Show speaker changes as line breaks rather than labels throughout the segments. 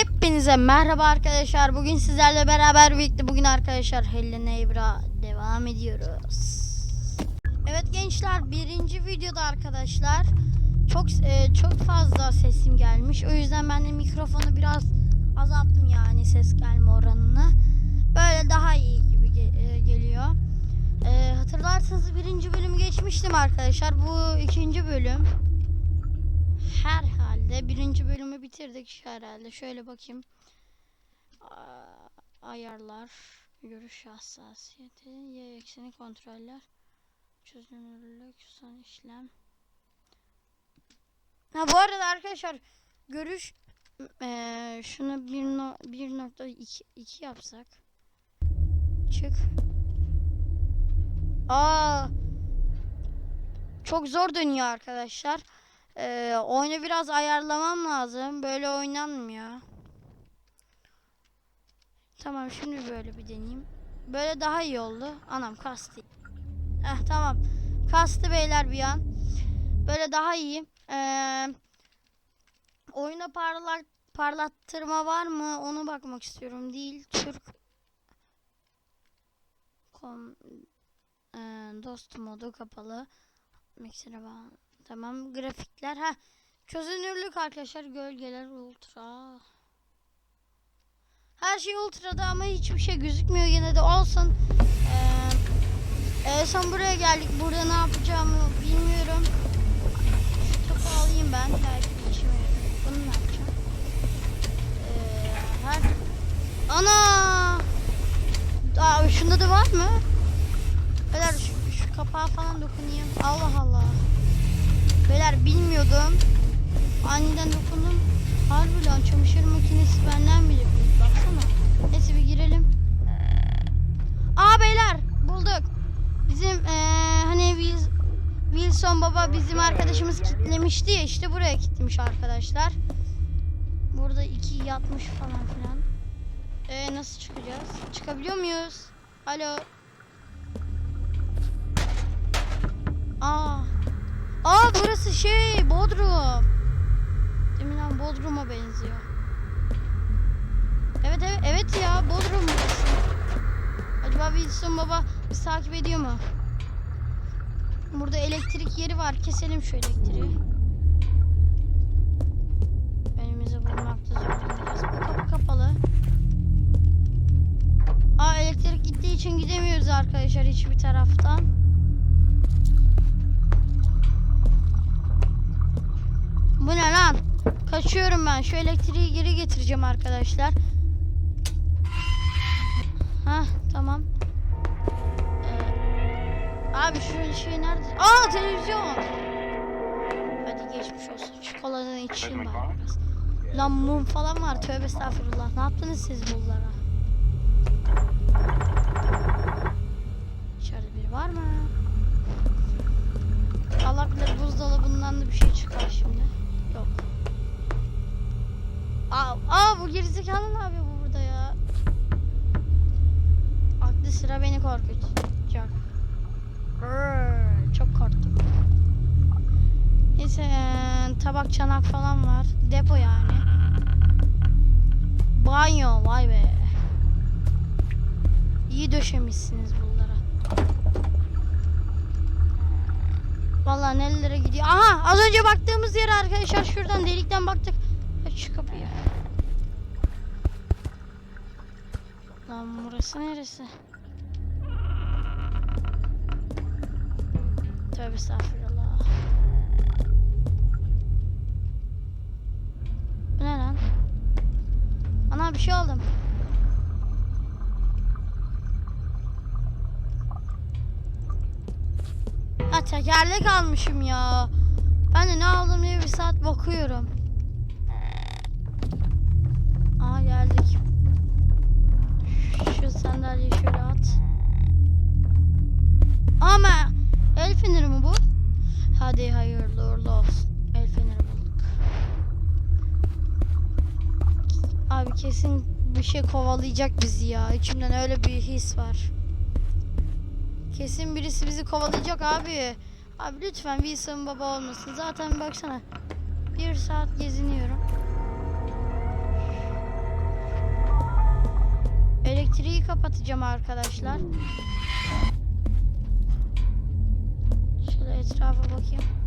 Hepinize merhaba arkadaşlar. Bugün sizlerle beraber birlikte bugün arkadaşlar Helen Evra devam ediyoruz. Evet gençler birinci videoda arkadaşlar çok e, çok fazla sesim gelmiş. O yüzden ben de mikrofonu biraz azalttım yani ses gelme oranını. Böyle daha iyi gibi ge- e, geliyor. E, hatırlarsanız birinci bölümü geçmiştim arkadaşlar. Bu ikinci bölüm. Herhalde birinci bölümü bitirdik herhalde. Şöyle bakayım. Ayarlar, görüş hassasiyeti, y ekseni kontroller, çözünürlük, son işlem. Ha bu arada arkadaşlar görüş eee, şunu 1.2 yapsak. Çık. Aa çok zor dönüyor arkadaşlar. Ee, oyunu biraz ayarlamam lazım. Böyle oynanmıyor. Tamam şimdi böyle bir deneyeyim. Böyle daha iyi oldu. Anam kastı. Eh tamam. Kastı beyler bir an. Böyle daha iyi. Ee, oyuna parlak parlattırma var mı? Onu bakmak istiyorum. Değil. Türk kom ee, dost modu kapalı. Mikser'e bağlı. Tamam grafikler ha. Çözünürlük arkadaşlar gölgeler ultra. Her şey ultrada ama hiçbir şey gözükmüyor yine de. Olsun. Ee, en son buraya geldik. Burada ne yapacağımı bilmiyorum. Topu alayım ben. Belki yarar. bunu ne yapacağım? Ee, her ana! Aa, şunda da var mı? Beyler şu, şu kapağa falan dokunayım. Allah Allah. Bilmiyordum. Aniden dokundum. Harbi lan çamaşır makinesi benden bile büyük. Baksana. Neyse bir girelim. Aa beyler bulduk. Bizim eee, hani Wil- Wilson baba bizim arkadaşımız kitlemişti ya işte buraya kitlemiş arkadaşlar. Burada iki yatmış falan filan. Ee, nasıl çıkacağız? Çıkabiliyor muyuz? Alo. Aa. Aa burası şey Bodrum. Demin Bodrum'a benziyor. Evet evet evet ya Bodrum burası. Acaba Wilson baba bizi takip ediyor mu? Burada elektrik yeri var. Keselim şu elektriği. Önümüze bulmakta zorlandayız. Bu kapı kapalı. Aa elektrik gittiği için gidemiyoruz arkadaşlar hiçbir taraftan. Kaçıyorum ben. Şu elektriği geri getireceğim arkadaşlar. Ha tamam. Ee, abi şu şey nerede? Aa televizyon. Hadi geçmiş olsun. Çikolatanın içeyim bari biraz. Lan mum falan var. Tövbe estağfurullah. Ne yaptınız siz bunlara? İçeride biri var mı? Allah bilir buzdolabından da bir şey çıkar şimdi. Yok. Aa, aa bu gerizekalı ne yapıyor bu burada ya? Aklı sıra beni korkutacak. Çok korktum. Neyse tabak çanak falan var. Depo yani. Banyo vay be. İyi döşemişsiniz bunlara. Vallahi nerelere gidiyor. Aha az önce baktığımız yere arkadaşlar şuradan delikten baktık. Şu kapıyı. Lan burası neresi? Tövbe estağfurullah. Bu ne lan? Ana bir şey aldım. Ha tekerlek almışım ya. Ben de ne aldım diye bir saat bakıyorum. şey kovalayacak bizi ya. İçimden öyle bir his var. Kesin birisi bizi kovalayacak abi. Abi lütfen Wilson baba olmasın. Zaten baksana. Bir saat geziniyorum. Elektriği kapatacağım arkadaşlar. Şöyle etrafa bakayım.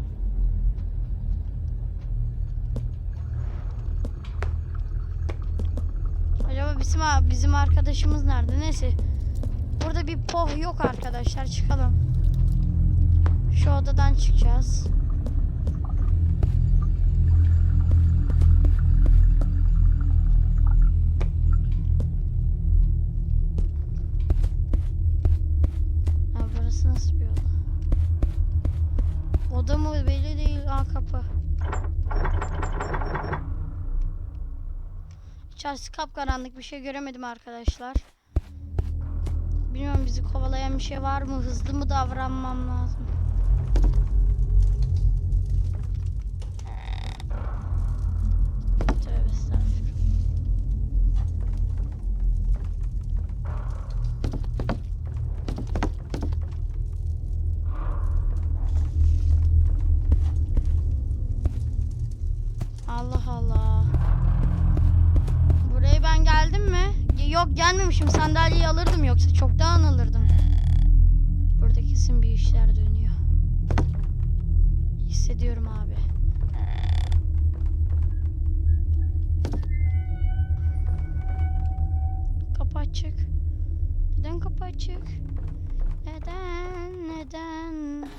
Bizim bizim arkadaşımız nerede? Neyse. Burada bir poh yok arkadaşlar. Çıkalım. Şu odadan çıkacağız. İçerisi kapkaranlık bir şey göremedim arkadaşlar. Bilmiyorum bizi kovalayan bir şey var mı? Hızlı mı davranmam lazım? Gelmemişim. Sandalyeyi alırdım yoksa çoktan alırdım. Burada kesin bir işler dönüyor. Hissediyorum abi. Kapı açık. Neden kapı açık? Neden? Neden?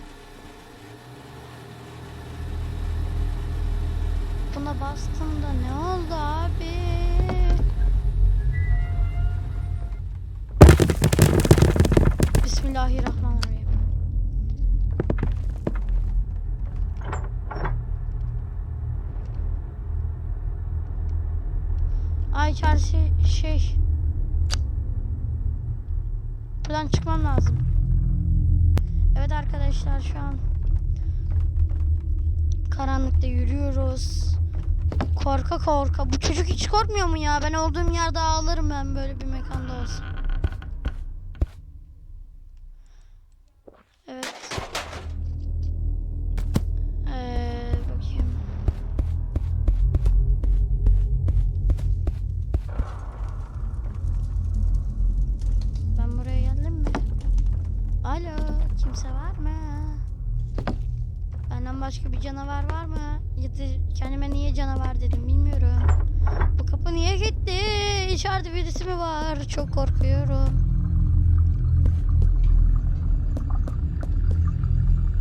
Buna bastım da ne oldu abi? Bismillahirrahmanirrahim. Ay içerisi şey. Buradan çıkmam lazım. Evet arkadaşlar şu an karanlıkta yürüyoruz. Korka korka. Bu çocuk hiç korkmuyor mu ya? Ben olduğum yerde ağlarım ben böyle bir mekanda olsam. Başka bir canavar var mı? Ya da kendime niye canavar dedim bilmiyorum. Bu kapı niye gitti? İçeride birisi mi var? Çok korkuyorum.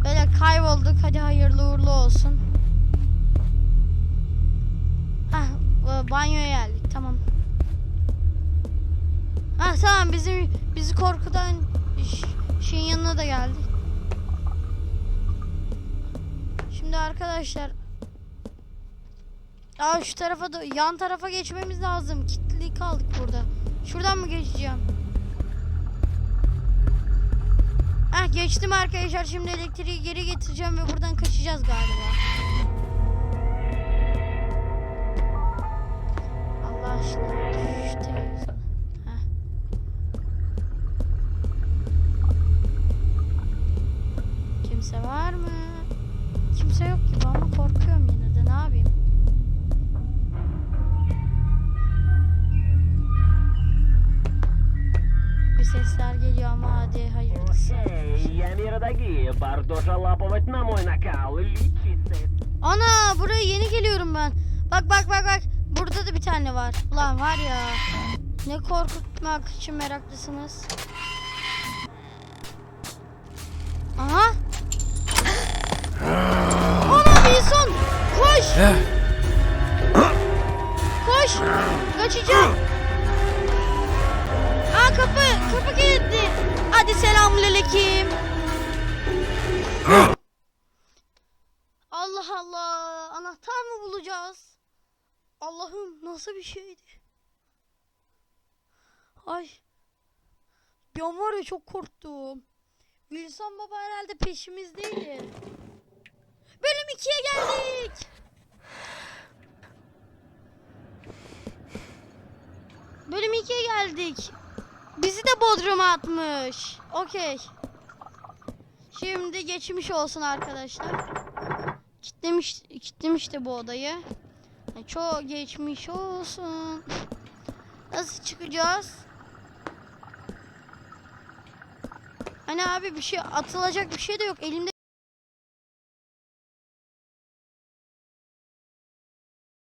Böyle kaybolduk. Hadi hayırlı uğurlu olsun. Hah, e, banyoya geldik. Tamam. Ha tamam bizim bizi korkudan şeyin yanına da geldik. Şimdi arkadaşlar Aa şu tarafa da yan tarafa geçmemiz lazım. Kilitli kaldık burada. Şuradan mı geçeceğim? Heh geçtim arkadaşlar. Şimdi elektriği geri getireceğim ve buradan kaçacağız galiba. Allah aşkına. Kimse var mı? Kimse yok gibi ama korkuyorum yine de ne yapayım? Bir sesler geliyor ama hadi hayırlısı.
Эй, я Мирдаги, Бардожа лапывать на мой накал, лечиться.
Ana buraya yeni geliyorum ben. Bak bak bak bak. Burada da bir tane var. Ulan var ya. Ne korkutmak için meraklısınız. Aha. Koş. Kaçacağım. Aa kapı. Kapı kilitli. Hadi selamünaleyküm. Allah Allah. Anahtar mı bulacağız? Allah'ım nasıl bir şeydi? Ay. An var ya çok korktum. Wilson baba herhalde peşimizdeydi. Bölüm 2'ye geldik. Bölüm 2'ye geldik. Bizi de Bodrum'a atmış. Okey. Şimdi geçmiş olsun arkadaşlar. Kitlemiş, kitlemişti bu odayı. Yani çok geçmiş olsun. Nasıl çıkacağız? Hani abi bir şey atılacak bir şey de yok. Elimde